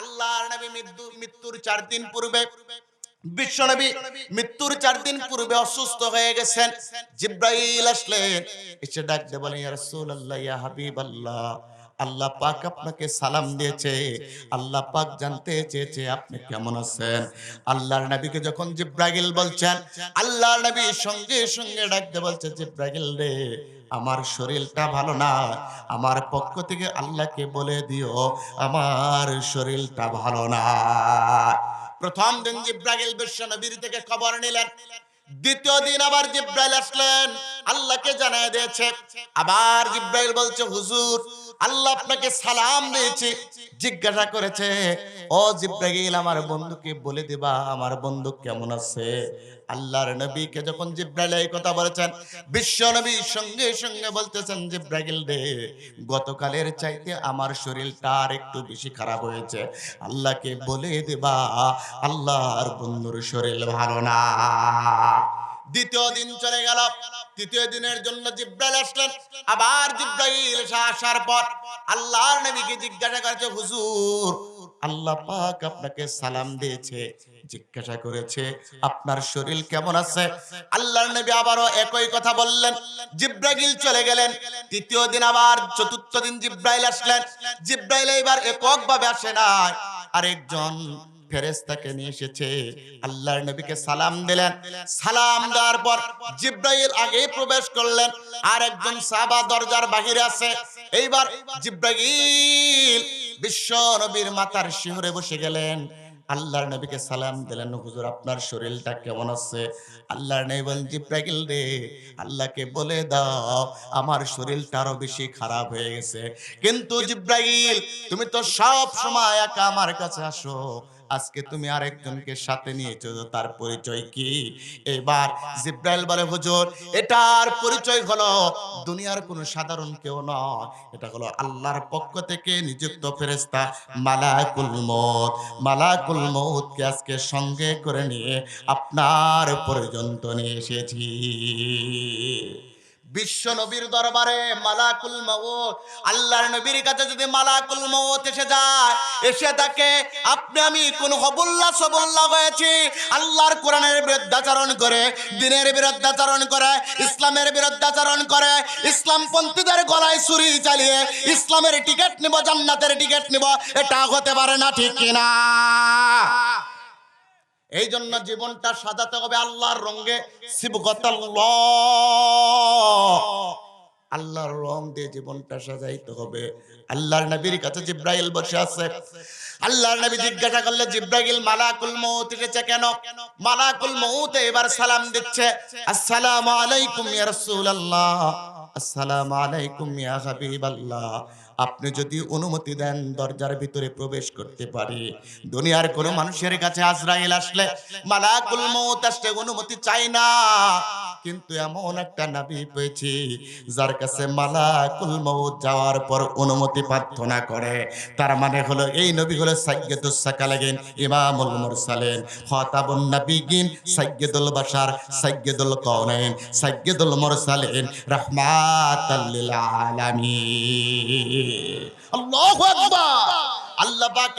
আল্লাহর নবী মৃত্যু, মৃত্যুর চার দিন পূর্বে বিশ্বনবী মৃত্যুর চার দিন পূর্বে অসুস্থ হয়ে গেছেন। জিব্রাইল আসলেন, এসে ডাকতে বলেন ইয়া রাসূলুল্লাহ, ইয়া হাবিবাল্লাহ, আল্লাহ পাক আপনাকে সালাম দিয়েছে, আল্লাহ পাক জানতে চেয়েছে আপনি কেমন আছেন? আল্লাহর নবীকে যখন জিব্রাইল বলছেন, আল্লাহর নবী সঙ্গে সঙ্গে ডাকতে বলছে, জিব্রাইল রে আমার শরীরটা ভালো না, আমার পক্ষ থেকে আল্লাহকে বলে দিও, আমার শরীরটা ভালো না। প্রথম দিন জিব্রাইল বিশ্ব নবীর থেকে খবর নিলেন। দ্বিতীয় দিন আবার জিব্রাইল আসলেন, আল্লাহকে জানায় দিয়েছে। আবার জিব্রাইল বলছে, হুজুর আল্লাহ আপনাকে সালাম দিয়েছে, জিজ্ঞাসা করেছে, ও জিব্রাইল, আমার বন্ধুকে বলে দিবা, আমার বন্ধু কেমন আছে? আল্লাহর নবীকে যখন জিব্রাইল এই কথা বলেছেন, বিশ্ব নবী সঙ্গে সঙ্গে বলতেছেন, জিব্রাইল রে, গতকালের চাইতে আমার শরীরটা আর একটু বেশি খারাপ হয়েছে। আল্লাহকে বলে দেবা, আল্লাহর বন্ধুর শরীর ভালো না। দ্বিতীয় দিন চলে গেল। তৃতীয় দিনের জন্য জিব্রাইল আসলেন। আবার জিব্রাইল আসার পর আল্লাহর নবীকে জিজ্ঞাসা করেছে, হুজুর, আল্লাহ পাক আপনাকে সালাম দিয়েছে, জিজ্ঞাসা করেছে, আপনার শরীর কেমন আছে? আল্লাহর নবী আবারও একই কথা বললেন। জিব্রাইল চলে গেলেন। তৃতীয় দিন আবার চতুর্থ দিন জিব্রাইল আসলেন। জিব্রাইল এবার এককভাবে আসে না আরেকজন ফেরেস্তাকে নিয়ে এসেছে। আল্লাহর নবীকে সালাম দিলেন। সালাম দেওয়ার পর জিব্রাইল আগে প্রবেশ করলেন। আর একজন সাহাবা দরজার বাহিরে আছে। এইবার জিব্রাইল বিশ্ব নবীর মাথার শিহরে বসে গেলেন। আল্লাহর নবীকে সালাম দিলেন, হুজুর, আপনার শরীরটা কেমন আছে? আল্লাহর নবী বলেন জিব্রাইল রে, আল্লাহকে বলে দাও, আমার শরীরটা আরও বেশি খারাপ হয়ে গেছে। কিন্তু জিব্রাইল, তুমি তো সব সময় একা আমার কাছে আসো। আজকে তুমি আরেকজনকে সাথে নিয়েছো তার পরিচয় কি? এবার জিব্রাইল বলে হুজুর এটার পরিচয় হলো দুনিয়ার কোনো সাধারণ কেউ নয়। এটা হলো আল্লাহর পক্ষ থেকে নিযুক্ত ফেরেস্তা মালাকুল মত মালাকুল মৌতকে আজকে সঙ্গে করে নিয়ে আপনার পর্যন্ত নিয়ে এসেছি। বিশ্ব নবীর দরবারে মালাকুল মৌত আল্লাহর নবীর কাছে যদি মালাকুল মৌত এসে যায়, এসে তাকে, আপনি আমি কোন হবুল্লা সবুল্লা হয়েছি? আল্লাহর কোরআনের বিরুদ্ধাচরণ করে, দিনের বিরুদ্ধাচরণ করে, ইসলামের বিরুদ্ধাচরণ করে ইসলাম পন্থীদের গলায় ছুরি চালিয়ে ইসলামের টিকিট নিব, জান্নাতের টিকিট নিব, এটা হতে পারে না ঠিক কিনা? এই জন্য জীবনটা সাজাতে হবে আল্লাহর রঙে আল্লাহর রং দিয়ে জীবনটা সাজাইতে হবে। আল্লাহর নবীর কাছে জিব্রাইল বসে আছে। আল্লাহর নবী জিজ্ঞাসা করলে, জিব্রাইল, মালাকুল মউত এসেছে কেন? মালাকুল মউত এবার সালাম দিচ্ছে, আসসালামু আলাইকুম ইয়া রাসূলুল্লাহ। আসসালামু আলাইকুম ইয়া হাবিবাল্লাহ। আপনি যদি অনুমতি দেন, দরজার ভিতরে প্রবেশ করতে পারি। দুনিয়ার কোন মানুষের কাছে আজরাইল আসলে মালাকুল মউত আসলে অনুমতি চাই না। কিন্তু এমন একটা নবী পেয়েছি, যার কাছে মালাকুল মউত যাওয়ার পর অনুমতি প্রার্থনা করে। তার মানে হলো, এই নবী হলো সাইয়্যিদুস সাকালাগিন ইমামুল মুরসালিন খাতাবুন নবিগিন সাইয়্যিদুল বাশার, সাইয়্যিদুল কাউনাইন সাইয়্যিদুল মুরসালিন, রাহমাতাল লিল আলামিন।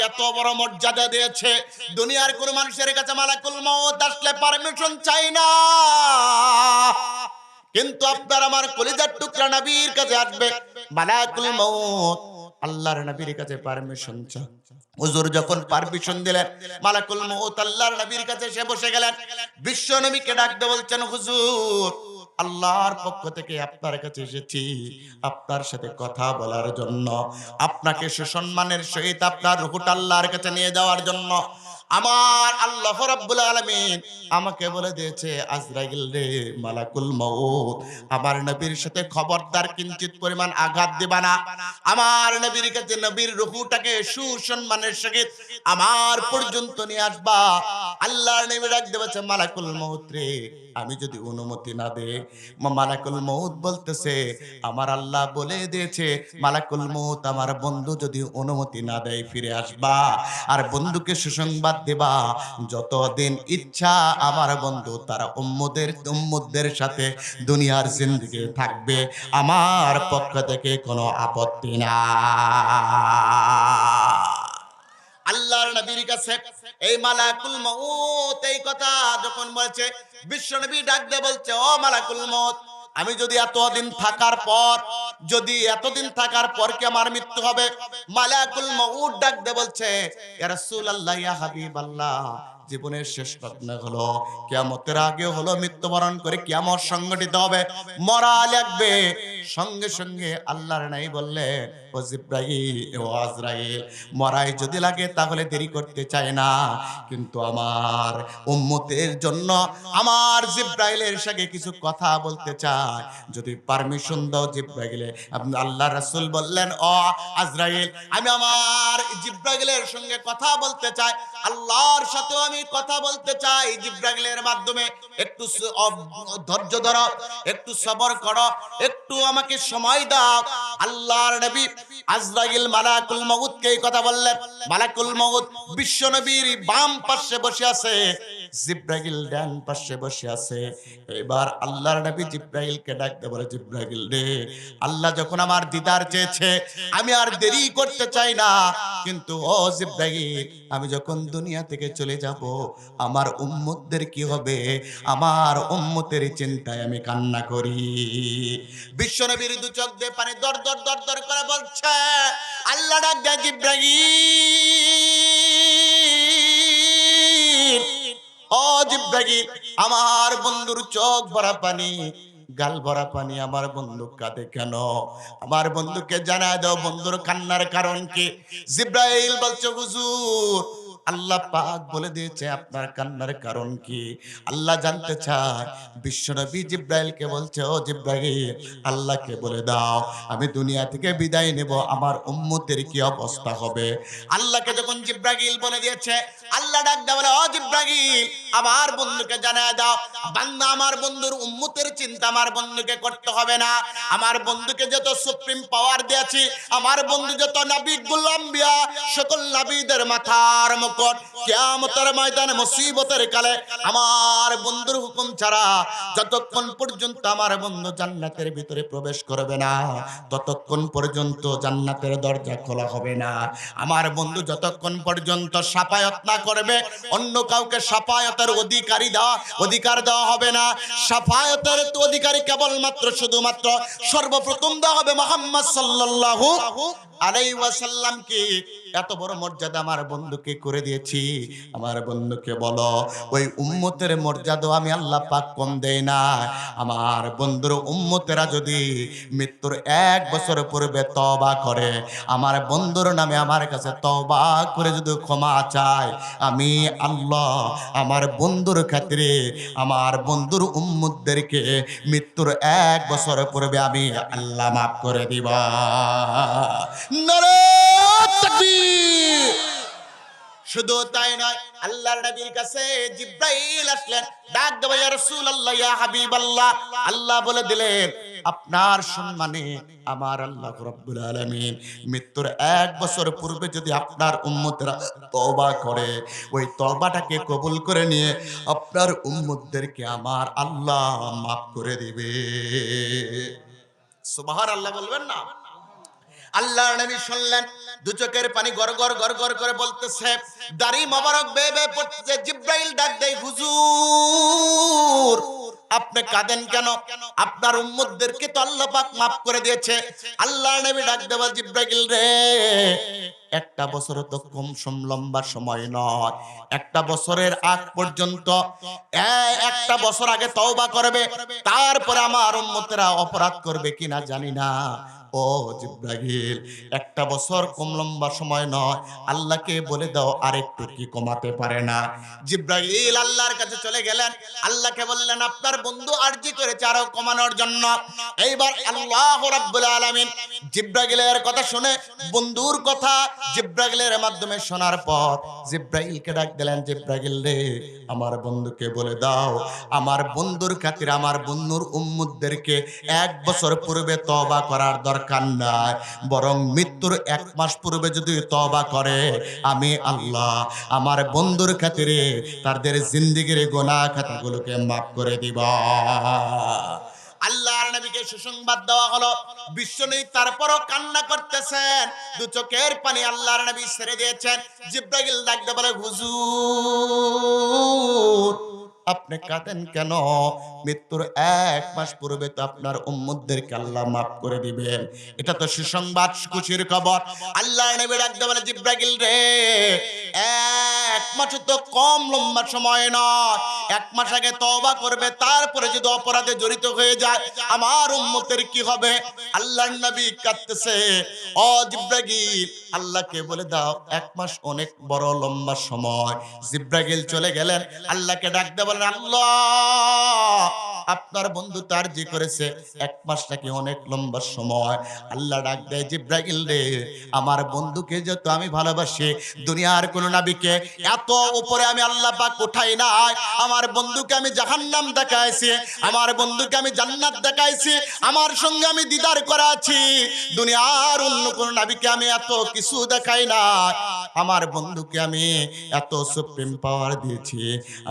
এত মর্যাদা দিয়েছে। দুনিয়ার মানুষের কাছে মালাকুল মউত পারমিশন চাই না। কিন্তু আপনার আমার কলিজার টুকরা নবীর কাছে আসবে, মালাকুল আল্লাহর নবীর কাছে পারমিশন হুজুর যখন পারমিশন দিলেন, মালাকুল আল্লাহর নবীর কাছে এসে বসে গেলেন। বিশ্ব নবীকে ডাকতে বলছেন, হুজুর আল্লাহর পক্ষ থেকে আপনার কাছে এসেছি আপনার সাথে কথা বলার জন্য। আপনাকে সুসম্মানের সহিত আপনার রুহুট আল্লাহর কাছে নিয়ে যাওয়ার জন্য। আমার আল্লাহ রাব্বুল আলামিন আমাকে বলে দিয়েছে, আজরাইল রে মালাকুল মউত, আমার নবীর সাথে খবরদার কিঞ্চিত পরিমাণ আঘাত দিবা না। আমার নবীর কাছে নবীর রুহুটাকে সুসম্মানের সহিত আমার পর্যন্ত নিয়ে আসবা। আল্লাহর নবী ডাক দেবেছে মালাকুল মউত রে, আমি যদি অনুমতি না দে মালাকুল মউত বলতেছে, আমার আল্লাহ বলে দিয়েছে, মালাকুল মউত, আমার বন্ধু যদি অনুমতি না দেয়, ফিরে আসবা। আর বন্ধুকে সুসংবাদ দেবা। যতদিন ইচ্ছা, আমার বন্ধু তারা উম্মদের উম্মদের সাথে দুনিয়ার জিন্দিগি থাকবে। আমার পক্ষ থেকে কোনো আপত্তি না আল্লাহর নবীর কাছে এই মালাকুল মউত, এই কথা যখন বলছে, বিশ্ব নবী ডাক দিয়ে বলছে, ও মালাকুল মউত আমি যদি এতদিন থাকার পর, যদি এতদিন থাকার পর কি আমার মৃত্যু হবে? মালাকুল মউদ ডাক দে বলছে, ইয়া রাসূলুল্লাহ, ইয়া হাবিবাল্লাহ জীবনের শেষ লগ্ন হলো, কিয়ামতের আগে হলো, মৃত্যুবরণ করে কিয়ামত সংগঠিত হবে। মরা লাগবে। সঙ্গে সঙ্গে আল্লাহর নাই বললেন ও জিব্রাইল, ও আজরাইল, মরাই যদি লাগে তাহলে দেরি করতে চায় না। কিন্তু আমার উম্মতের জন্য আমার জিব্রাইলের সঙ্গে কিছু কথা বলতে চায় যদি পারমিশন দাও জিব্রাইলে, আপনি আল্লাহ রাসূল বললেন, ও আজরাইল, আমি আমার জিব্রাইলের সঙ্গে কথা বলতে চাই। আল্লাহর সাথেও আমি কথা বলতে চাই, জিব্রাইলের মাধ্যমে। একটু ধৈর্য ধরো, একটু সবর করো, একটু আমাকে সময় দাও। আল্লাহর নবী আজরাইল মালাকুল মউতকে এই কথা বললেন? মালাকুল মউত বিশ্ব নবীর বাম পাশে বসে আছে, জিব্রাইল ডান পাশে বসে আছে। এবার আল্লাহর নবী জিব্রাইলকে ডাকতে বলে, জিব্রাইল রে, আল্লাহ যখন আমার দিদার চেয়েছে, আমি আর দেরি করতে চাই না। কিন্তু ও জিব্রাইল, আমি যখন দুনিয়া থেকে চলে যাব আমার উম্মতদের কি হবে? আমার উম্মতের চিন্তায় আমি কান্না করি। বিশ্বনবীর দু চোখ দিয়ে পানি দর দর দর দর করে বলছে, আল্লাহ ডাক জিব্রাইল। ও জিব্রাইল, আমার বন্ধুর চোখ ভরা পানি, গাল ভরা পানি আমার বন্ধু কাঁদে কেন? আমার বন্ধুকে জানা দাও, বন্ধুর কান্নার কারণ কি? জিব্রাইল বলছে, হুজুর আল্লাহ পাক বলে দিয়েছে, আপনার কান্নার কারণ কি? আল্লাহ জানতে চায় বিশ্বনবী জিব্রাইলকে বলছে, ও জিব্রাইল, আল্লাহকে বলে দাও, আমি দুনিয়া থেকে বিদায় নেব, আমার উম্মতের কি অবস্থা হবে? আল্লাহকে যখন জিব্রাইল বলে দিয়েছে, আল্লাহ ডাক দেওয়া ও জিব্রাইল, আমার বন্ধুকে জানায় দাও, বান্দা আমার বন্ধুর উম্মতের চিন্তা আমার বন্ধুকে করতে হবে না, আমার বন্ধুকে যত সুপ্রিম পাওয়ার দিয়েছি, আমার বন্ধু যত নবী গুলাম্বিয়া সকল নবীদের মাথার মুকুট কিয়ামতের ময়দানে, মুসিবতের কালে আমার বন্ধুর হুকুম ছাড়া যতক্ষণ পর্যন্ত আমার বন্ধু জান্নাতের ভিতরে প্রবেশ করবে না, ততক্ষণ পর্যন্ত জান্নাতের দরজা খোলা হবে না। আমার বন্ধু যতক্ষণ পর্যন্ত সাপায়ত না করবে, অন্য কাউকে সাপায়তের অধিকারী দেওয়া, অধিকার দেওয়া হবে না। সাফায়তের অধিকারী কেবলমাত্র, শুধুমাত্র সর্বপ্রথম দেওয়া হবে মোহাম্মদ সাল্লাল্লাহু আলাইহি ওয়াসাল্লাম কি এত বড় মর্যাদা আমার বন্ধুকে করে দিয়েছি। আমার বন্ধুকে বলো, ওই উম্মতের মর্যাদা আমি আল্লাহ পাক কম দেই না। আমার বন্ধুর উম্মতেরা যদি মৃত্যুর এক বছর পূর্বে তবা করে, আমার বন্ধুর নামে আমার কাছে তবা করে যদি ক্ষমা চায়, আমি আল্লাহ আমার বন্ধুর খাতিরে আমার বন্ধুর উম্মতদেরকে মৃত্যুর এক বছর পূর্বে আমি আল্লাহ মাফ করে দিব। নারে শুধু তাই নয়, আল্লাহর নবীর কাছে জিব্রাইল আসলেন। ডাক দেওয়া ইয়া রাসূলুল্লাহ, ইয়া হাবিবাল্লাহ। আল্লাহ বলে দিলেন, আপনার সম্মানে আমার আল্লাহ রাব্বুল আলামিন মৃত্যুর এক বছর পূর্বে যদি আপনার উম্মতরা তওবা করে, ওই তওবাটাকে কবুল করে নিয়ে আপনার উম্মতদেরকে আমার আল্লাহ মাফ করে দিবে। সুবহান আল্লাহ বলবেন না? আল্লাহর নবী শুনলেন, দু চোখের পানি গড় গড় গড় গড় করে বলতেছে, দাড়ি মোবারক বে বে পড়তেছে, জিব্রাইল ডাক দেয়, হুজুর, আপনি কাঁদেন কেন? আপনার উম্মতদেরকে তো আল্লাহ পাক মাফ করে দিয়েছে। আল্লাহর নবী ডাক দেওয়া, জিব্রাইল রে, একটা বছর তো কম সম, লম্বা সময় নয়। একটা বছরের আগ পর্যন্ত একটা বছর আগে তওবা করবে, তারপরে আমার উম্মতেরা অপরাধ করবে কিনা জানি না। ও জিব্রাহিল একটা বছর কম লম্বা সময় নয়। আল্লাহকে বলে দাও আরেকটু কি কমাতে পারে না। জিব্রাহিল আল্লাহর কাছে চলে গেলেন। আল্লাহকে বললেন, আপনার বন্ধু আরজি করেছে আরও কমানোর জন্য। এইবার আল্লাহ রাব্বুল আলামিন জিব্রাহিলের কথা শুনে বন্ধুর কথা জিব্রাহিলের মাধ্যমে শোনার পর জিব্রাহিলকে ডাক দিলেন জিব্রাহিল রে, আমার বন্ধুকে বলে দাও, আমার বন্ধুর খাতির আমার বন্ধুর উম্মুদদেরকে এক বছর পূর্বে তবা করার দরকার নাই বরং মৃত্যুর এক মাস পূর্বে যদি তবা করে, আমি আল্লাহ আমার বন্ধুর খাতিরে তাদের জিন্দিগির গোনা খাতাগুলোকে মাফ করে দিব। আল্লাহর নবীকে সুসংবাদ দেওয়া হলো বিশ্বনবী তারপরও কান্না করতেছেন, দু চোখের পানি আল্লাহর নবী ছেড়ে দিয়েছেন। জিব্রাইল ডাকতে বলে, হুজুর আপনি কাঁদেন কেন? মৃত্যুর এক মাস পূর্বে তো আপনার উম্মতদেরকে আল্লাহ মাফ করে দিবেন। এটা তো সুসংবাদ খুশির খবর। আল্লাহ নবী একদম বলে জিব্রাইল রে এক মাস তো কম লম্বা সময় নয়। এক মাস আগে তওবা করবে, তারপরে যদি অপরাধে জড়িত হয়ে যায়, আমার উম্মতের কি হবে? আল্লাহর নবী কাঁদতেছে। ও জিব্রাইল, আল্লাহকে বলে দাও, এক মাস অনেক বড় লম্বা সময়। জিব্রাইল চলে গেলেন, আল্লাহকে ডাকতে বলেন আল্লাহ! আপনার বন্ধু তার যে করেছে, এক মাস নাকি অনেক লম্বা সময়। আল্লাহ ডাক দেয়, জিব্রাইল রে, আমার বন্ধুকে যত আমি ভালোবাসি, দুনিয়ার কোন নাবিকে এত উপরে আমি আল্লাহ পাক উঠাই নাই। আমার বন্ধুকে আমি জাহান্নাম দেখাইছি, আমার বন্ধুকে আমি জান্নাত দেখাইছি, আমার সঙ্গে আমি দিদার করাছি দুনিয়ার অন্য কোন নাবিকে আমি এত কিছু দেখাই না আমার বন্ধুকে আমি এত সুপ্রিম পাওয়ার দিয়েছি।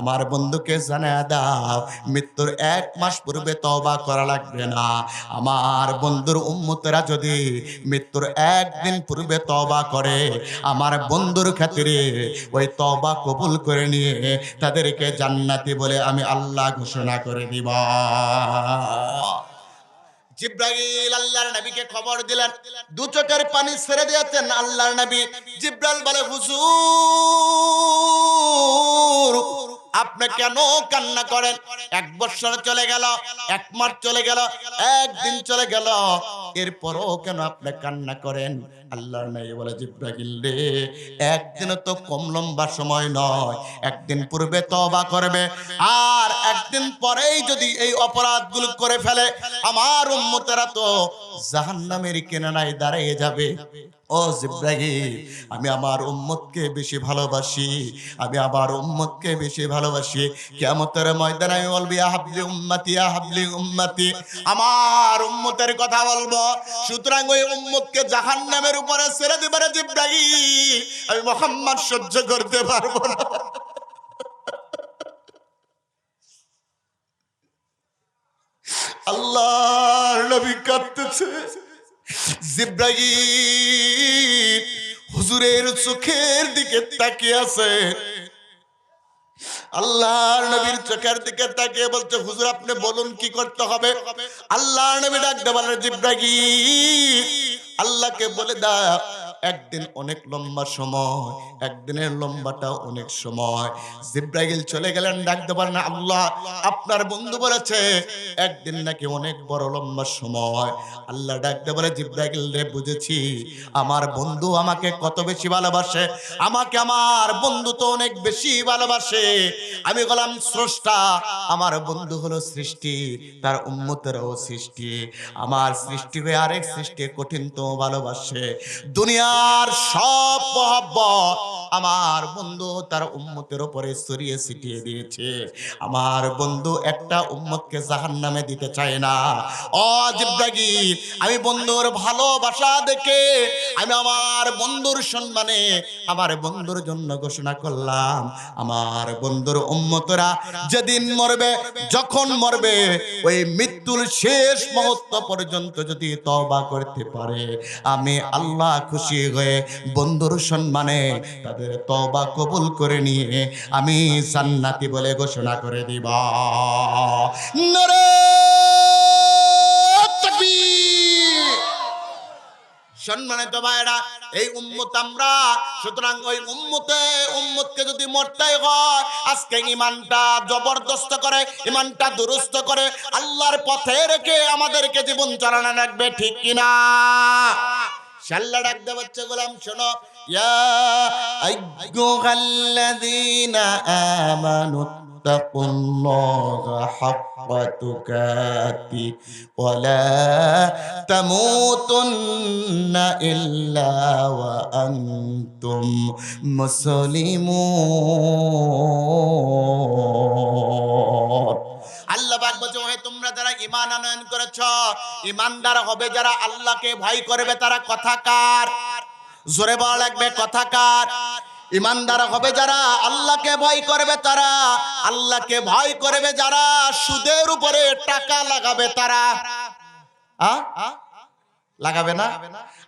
আমার বন্ধুকে জানা দাও, মৃত্যুর এক মাস পূর্বে তওবা করা লাগবে না। আমার বন্ধুর উম্মতেরা যদি মৃত্যুর একদিন পূর্বে তওবা করে, আমার বন্ধুর খাতিরে ওই তওবা কবুল করে নিয়ে তাদেরকে জান্নাতি বলে আমি আল্লাহ ঘোষণা করে দিব। আপনি কেন কান্না করেন? এক বছর চলে গেল, এক মাস চলে গেল, একদিন চলে গেল। এরপরও কেন আপনি কান্না করেন? আল্লাহর নাই বলে জিব্রাইল রে একদিন তো কম লম্বা সময় নয়, একদিন পূর্বে তওবা করবে, আর একদিন পরেই যদি এই অপরাধগুলো করে ফেলে, আমার উম্মতেরা তো জাহান্নামের কিনারায় দাঁড়িয়ে যাবে। ও জিব্রাহিম আমি আমার উম্মতকে বেশি ভালোবাসি, আমি আমার উম্মতকে বেশি ভালোবাসি। কিয়ামতের ময়দানে আমি বলব, ইয়া হাবলি উম্মতি, ইয়া হাবলি উম্মতি। আমার উম্মতের কথা বলব, সুতরাং ওই উম্মতকে জাহান্নামের উপরে ছেড়ে আমি মোহাম্মদ সহ্য করতে পারব না। হুজুরের চোখের দিকে তাকিয়ে আছে। আল্লাহর নবীর চোখের দিকে তাকিয়ে বলছে, হুজুর, আপনি বলুন কি করতে হবে? আল্লাহর নবী ডাকতে বলেন জিব্রাহিম আল্লাহকে বলে দাও। একদিন অনেক লম্বা সময়, একদিনের লম্বাটা অনেক সময়। জিব্রাইল চলে গেলেন ডাকতে পারেন আল্লাহ, আপনার বন্ধু বলেছে, একদিন নাকি অনেক বড় লম্বা সময়। আল্লাহ ডাকতে বলে, জিব্রাইল রে, বুঝেছি, আমার বন্ধু আমাকে কত বেশি ভালোবাসে, আমাকে আমার বন্ধু তো অনেক বেশি ভালোবাসে। আমি বললাম, স্রষ্টা, আমার বন্ধু হলো সৃষ্টি, তার উম্মতেরও সৃষ্টি। আমার সৃষ্টি হয়ে আরেক সৃষ্টি কঠিন তো ভালোবাসে দুনিয়ার সব মহব্বত আমার বন্ধু তার উম্মতের উপরে ছড়িয়ে ছিটিয়ে দিয়েছে। আমার বন্ধু একটা উম্মতকে জাহান নামে দিতে চায় না। জিব্রাগির আমি বন্ধুর ভালোবাসা দেখে আমি আমার বন্ধুর সম্মানে আমার বন্ধুর জন্য ঘোষণা করলাম। আমার বন্ধুর উম্মতরা যেদিন মরবে, যখন মরবে, ওই মৃত্যুর শেষ মুহূর্ত পর্যন্ত যদি তওবা করতে পারে, আমি আল্লাহ খুশি হয়ে বন্ধুর সম্মানে তাদের তওবা কবুল করে নিয়ে আমি জান্নাতি বলে ঘোষণা করে দিব। নরে সম্মানিত ভাইরা এই উম্মত আমরা, সুতরাং ওই উম্মতে, উম্মতকে যদি মরতেই হয়, আজকে ইমানটা জবরদস্ত করে, ইমানটা দুরুস্ত করে, আল্লাহর পথে রেখে আমাদেরকে জীবন চালানো লাগবে, ঠিক কিনা? শাল্লা ডাকতে বাচ্চা গোলাম শোনো ইয়া আইয়ুহাল্লাযীনা আমানু اتقوا الله حق تقاته ولا تموتن إلا وأنتم مسلمون আল্লাহ পাক বলছে, ওহে, তোমরা যারা ঈমান আনয়ন করেছ, ঈমানদার হবে যারা আল্লাহকে ভয় করবে, তারা কথাকার জোরে বলা লাগবে কথাকার ইমানদার হবে যারা আল্লাহকে ভয় করবে, তারা আল্লাহকে ভয় করবে, যারা সুদের উপরে টাকা লাগাবে, তারা আ? লাগাবে না?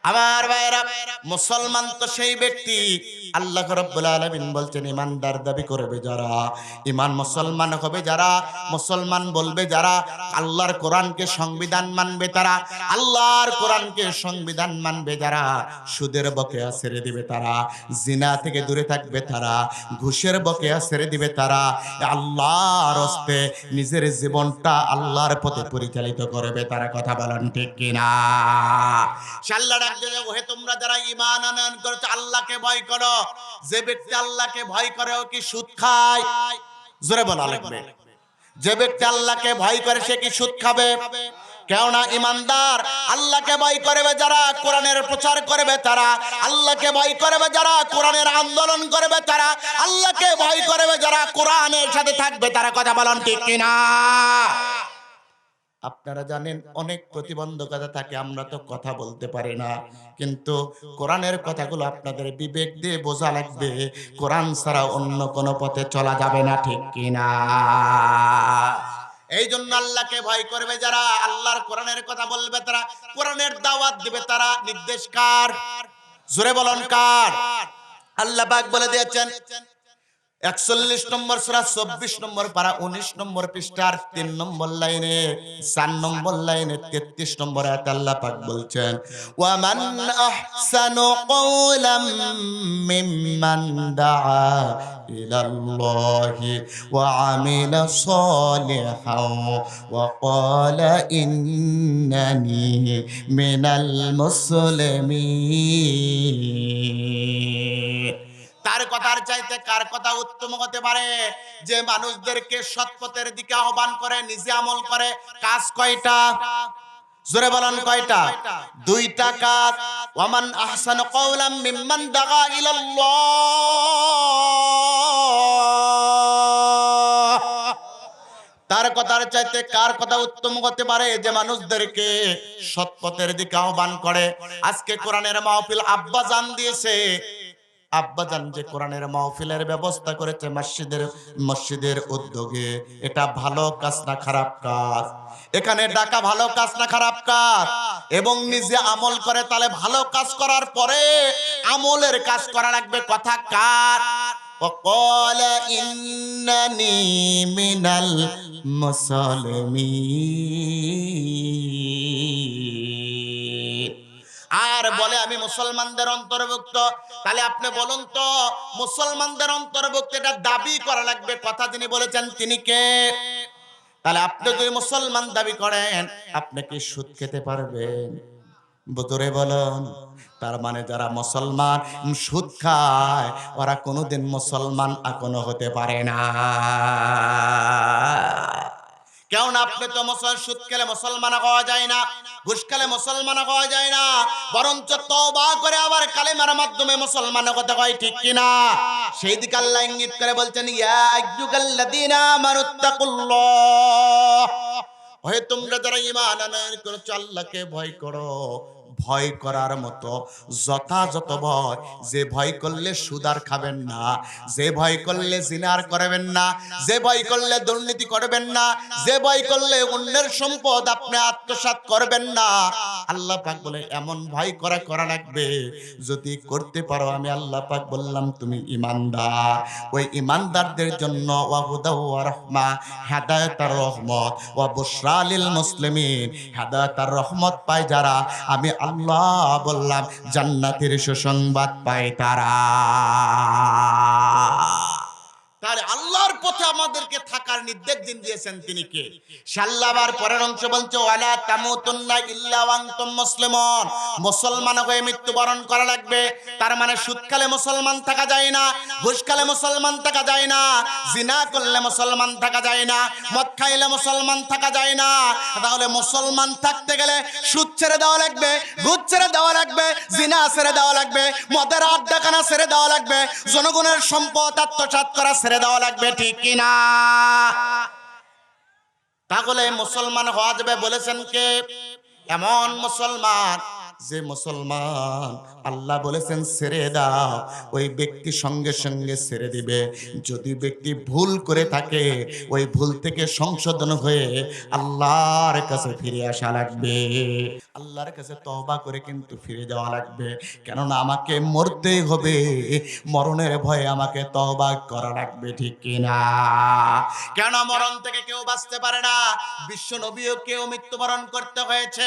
আমার ভাইরা মুসলমান তো সেই ব্যক্তি। আল্লাহ রাব্বুল আলামিন বলছেন, ইমানদার দাবি করবে যারা। ইমান মুসলমান হবে যারা, মুসলমান বলবে যারা। আল্লাহর কোরআনকে সংবিধান মানবে তারা। আল্লাহর কোরআনকে সংবিধান মানবে যারা। সুদের বকেয়া ছেড়ে দিবে তারা। জিনা থেকে দূরে থাকবে তারা। ঘুষের বকেয়া ছেড়ে দিবে তারা। আল্লাহর হস্তে নিজের জীবনটা আল্লাহর পথে পরিচালিত করবে তারা। কথা বলেন ঠিক কিনা? ঈমান আনয়ন করেছ, আল্লাহকে ভয় করো। যে ব্যক্তি আল্লাহকে ভয় করে, ও কি সুদ খায়? জোরে বলা লাগবে। যে ভয় করে, সে কি সুদ খাবে? কেননা ইমানদার আল্লাহকে ভয় করবে, যারা কোরআনের প্রচার করবে, তারা আল্লাহকে ভয় করবে, যারা কোরআনের আন্দোলন করবে, তারা আল্লাহকে ভয় করবে, যারা কোরআনের সাথে থাকবে, তারা কথা বলেন ঠিক কিনা? আপনারা জানেন, অনেক প্রতিবন্ধকতা থাকে, আমরা তো কথা বলতে পারি না। কিন্তু কোরআনের কথাগুলো আপনাদের বিবেক দিয়ে বোঝা লাগবে, কোরআন ছাড়া অন্য কোনো পথে চলা যাবে না, ঠিক কিনা? এই জন্য আল্লাহকে ভয় করবে যারা আল্লাহর কোরআনের কথা বলবে, তারা কোরআনের দাওয়াত দিবে, তারা নির্দেশ কার? জোরে বলন কার? আল্লাহ পাক বলে দিয়েছেন একচল্লিশ নম্বর সুরা, চব্বিশ নম্বর পারা, উনিশ নম্বর পৃষ্ঠার তিন নম্বর লাইনে, চার নম্বর লাইনে, তেত্রিশ নম্বর আয়াত আল্লাহ পাক বলছেন, ওয়ামান আহসানু কওলাম মিম্মান দাআ ইলাল্লাহি ওয়া আমিলা সালিহান ওয়া ক্বালা ইন্নানি মিনাল মুসলিমিন। তার কথার চাইতে কার কথা উত্তম হতে পারে? যে মানুষদেরকে সৎপথের দিকে আহ্বান করে, নিজে আমল করে, কাজ কয়টা? জোরে বলেন কয়টা? দুইটা কাজ। ওয়ামান আহসান কওলাম মিম্মান দাগা ইলাল্লাহ। তার কথার চাইতে কার কথা উত্তম হতে পারে? যে মানুষদেরকে সৎপথের দিকে আহ্বান করে। আজকে কোরআনের মাহফিল আব্বা জান দিয়েছে। আব্বা জান যে কোরআনের মাহফিলের ব্যবস্থা করেছে মসজিদের মসজিদের উদ্যোগে এটা ভালো কাজ না খারাপ কাজ এখানে ডাকা ভালো কাজ না খারাপ কাজ এবং নিজে আমল করে তাহলে ভালো কাজ করার পরে আমলের কাজ করা লাগবে কথা কার وقال إنني من المسلمين আর বলে আমি মুসলমানদের অন্তর্ভুক্ত। তাহলে আপনি বলুন তো, মুসলমানদের অন্তর্ভুক্ত এটা দাবি করা লাগবে, কথা তিনি বলেছেন, তিনি কে? তাহলে আপনি যদি মুসলমান দাবি করেন, আপনি কি সুদ খেতে পারবেন? বুতরে বলুন, তার মানে যারা মুসলমান সুদ খায়, ওরা কোনোদিন মুসলমান এখনও হতে পারে না। কেমন আপনি তো মুসল সুদ খেলে মুসলমান হওয়া যায় না ঘুষ খেলে মুসলমান হওয়া যায় না, বরঞ্চ তওবা করে আবার কালেমার মাধ্যমে মুসলমান হতে হয়, ঠিক কিনা সেই দিকে আল্লাহ ইঙ্গিত করে বলছেন, ইয়া আইয়ুহাল্লাযীনা আমানুত্তাকুল্লাহ হয়ে তোমরা যারা ঈমান আনয়ন করছ, আল্লাহকে ভয় করো। ভয় করার মতো যথাযথ ভয় যে ভয় করলে সুদার খাবেন না, যে ভয় করলে জিনার করবেন না, যে ভয় করলে দুর্নীতি করবেন না, যে ভয় করলে অন্যের সম্পদ আপনি আত্মসাৎ করবেন না। আল্লাহ পাক বলে, এমন ভয় করা করা লাগবে। যদি করতে পারো, আমি আল্লাহ পাক বললাম, তুমি ইমানদার। ওই ইমানদারদের জন্য ওয়াহুদা ওয়া রহমা, হেদায়েত আর রহমত। ওয়া বুশরা লিল মুসলিমিন, হেদায়েত আর রহমত পায় যারা। আমি আল্লাহ বললাম জান্নাতের সুসংবাদ পায় তারা। তার আল্লাহর পথে আমাদেরকে থাকার নির্দেশ দিন দিয়েছেন তিনি কে? সাল্লাবার পরের অংশ বলছে, ওয়ালা তামুতুন্না ইল্লা ওয়া আনতুম মুসলিমুন। মুসলমান হয়ে মৃত্যুবরণ করা লাগবে। তার মানে সুদ খেলে মুসলমান থাকা যায় না ঘুষ খেলে মুসলমান থাকা যায় না, জিনা করলে মুসলমান থাকা যায় না, মদ খাইলে মুসলমান থাকা যায় না। তাহলে মুসলমান থাকতে গেলে সুদ ছেড়ে দেওয়া লাগবে ঘুষ ছেড়ে দেওয়া লাগবে, জিনা ছেড়ে দেওয়া লাগবে, মদের আড্ডাখানা ছেড়ে দেওয়া লাগবে, জনগণের সম্পদ আত্মসাৎ করা ছেড়ে দেওয়া লাগবে, ঠিক কিনা। তাহলে মুসলমান হওয়া যাবে বলেছেন কে? এমন মুসলমান যে মুসলমান আল্লাহ বলেছেন, ছেড়ে দাও। ওই ব্যক্তি সঙ্গে সঙ্গে ছেড়ে দিবে। যদি ব্যক্তি ভুল করে থাকে, ওই ভুল থেকে সংশোধন হয়ে আল্লাহর কাছে ফিরে আসা লাগবে। আল্লাহর কাছে তওবা করে কিন্তু ফিরে যাওয়া লাগবে। কেননা আমাকে মরতেই হবে। মরণের ভয়ে আমাকে তওবা করা লাগবে, ঠিক কিনা কেন মরণ থেকে কেউ বাঁচতে পারে না। বিশ্ব নবীও কেউ মৃত্যুবরণ করতে হয়েছে।